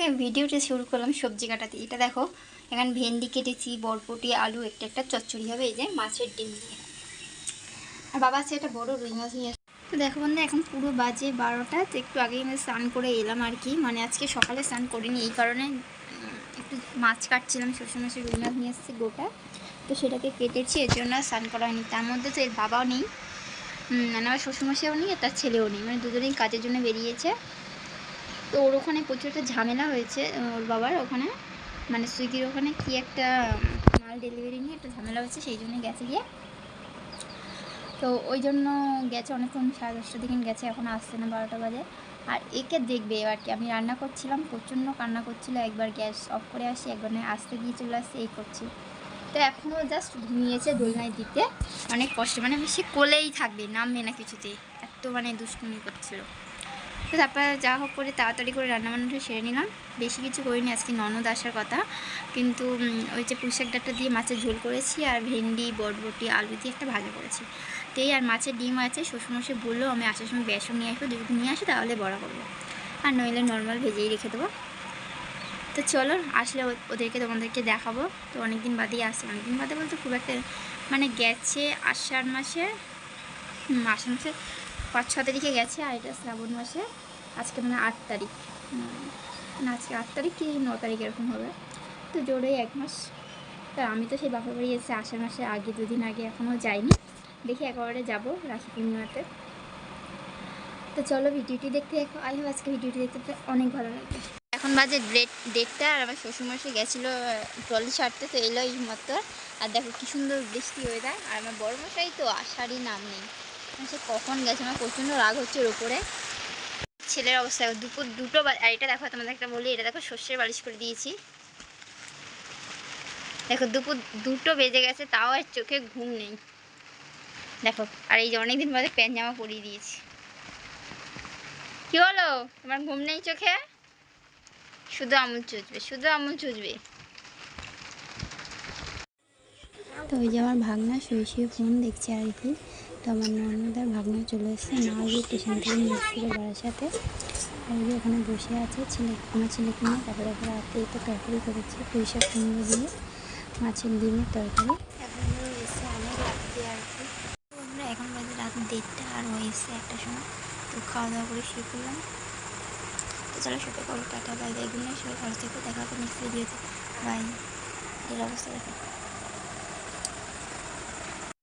থেকে ভিডিওটা শুরু করলাম সবজি কাটাতে। এটা দেখো, এখানে ভেন্ডি কেটেছি বরবটি আলু, একটা একটা চচ্চড়ি হবে, এই যে মাছের ডিম দিয়ে। আর বাবা আছে একটা বড় রুই মাছ নিয়ে। তো দেখো বন্ধু এখন পুরো বাজে বারোটা, তো একটু আগেই আমি স্নান করে এলাম আর কি। মানে আজকে সকালে স্নান করিনি, এই কারণে একটু মাছ কাটছিলাম শ্বশুর মাসের রুই মাছ নিয়ে এসেছি গোটা। তো সেটাকে কেটেছি, এর জন্য স্নান করা হয়নি। তার মধ্যে তো এর বাবাও নেই মানে আমার শ্বশুরমশাইও নেই, আর তার ছেলেও নেই। মানে দুজনেই কাজের জন্য বেরিয়েছে। তো ওর ওখানে প্রচুর একটা ঝামেলা হয়েছে ওর বাবার ওখানে। মানে সুইগির ওখানে কি একটা মাল ডেলিভারি নিয়ে একটা ঝামেলা হয়েছে, সেই জন্য গেছে গিয়ে। তো ওই জন্য গেছে অনেকক্ষণ, সাড়ে দশটার দিকে গেছে, এখন আসছে না বারোটা বাজে। আর একে দেখবে এবার কি, আমি রান্না করছিলাম, প্রচণ্ড কান্না করছিল, একবার গ্যাস অফ করে আসি, একবার নয় আসতে গিয়ে চলে আসছে এই করছি। তো এখনও জাস্ট ঘুমিয়েছে দোলনায় দিতে, অনেক কষ্ট মানে সে কোলেই থাকবে, নামবে না কিছুতেই, এত মানে দুষ্টুমি করছিল। তো তারপর যা হোক করে তাড়াতাড়ি করে রান্নাবান্নাটা সেরে নিলাম। বেশি কিছু করিনি, আজকে ননদ আসার কথা। কিন্তু ওই যে পুঁইশাক ডাঁটা দিয়ে মাছের ঝোল করেছি আর ভেন্ডি, বটবটি, আলু দিয়ে একটা ভাজা করেছি। তো আর মাছের ডিম আছে, শ্বশুরমশাই বলল আমি আসার সময় বেসন নিয়ে আসব যদি নিয়ে আসে, তাহলে বড়া করব। আর নইলে নর্মাল ভেজেই রেখে দেবো। তো চলো, আসলে ওদেরকে তোমাদেরকে দেখাবো। তো অনেক দিন বাদেই আসছে অনেক দিন বাদে বলতে খুব একটা মানে গেছে আষাঢ় মাসে আষাঢ় মাসে পাঁচ, ছ তারিখে গেছে আর এটা শ্রাবণ মাসে আজকে মানে আট তারিখ। না, আজকে আট তারিখ কি, ন তারিখ এরকম হবে। তো জোরেই এক মাস। তা আমি তো সেই বাপের বাড়ি এসে আষাঢ় মাসে আগে, দুদিন আগে এখনও যাইনি। দেখি একেবারে যাব রাখি পূর্ণিমাতে। তো চলো ভিডিওটি দেখতে দেখো আই হোপ আজকে ভিডিওটি দেখতে অনেক ভালো লাগবে। এখন বাজে ডেট ডেটটা আর আমার শ্বশুরমশাই গেছিল ট্রলি ছাড়তে তো এলো এই মাত্র আর দেখো কি সুন্দর বৃষ্টি হয়ে যায় আর আমার বড় মশাই তো আসারই নাম নেই। সে কখন গেছে আমার প্রচণ্ড রাগ হচ্ছে ওর উপরে। ছেলের অবস্থা, দুপুর দুটো আর এটা দেখো, তোমাদের একটা বলি, এটা দেখো শস্যের বালিশ করে দিয়েছি। দেখো, দুপুর দুটো বেজে গেছে, তাও আর চোখে ঘুম নেই। দেখো, আর এই যে অনেকদিন বাদে প্যান্ট জামা পরিয়ে দিয়েছি। কি হলো? তোমার ঘুম নেই চোখে? শুধু আমুল চুজবে শুধু আমুল চুজবে তো ওই যে আমার ভাগনা শুয়ে শুয়ে ফোন দেখছে আর কি। তো আমার ননদার ভাগনা চলে এসেছে। না গিয়ে স্টেশন থেকে নিয়ে বাড়ার সাথে। যে ওখানে বসে আছে ছেলে, আমার ছেলেকে নিয়ে। তারপরে ওকে রাতে একটু তরকারি করেছে, পুঁইশাক কুমড়ো দিয়ে, মাছের ডিমের তরকারি এখন এসে অনেক আর কি তো আমরা এখন বাজে রাত দেড়টা আর ও এসে একটা সময়। তো খাওয়া দাওয়া করে শুয়ে পড়লাম। তো চলো শুতে করো, টাটা, বাই বাই। গুড সবাই ভালো থেকো। দেখা বাই। এর অবস্থা দেখো।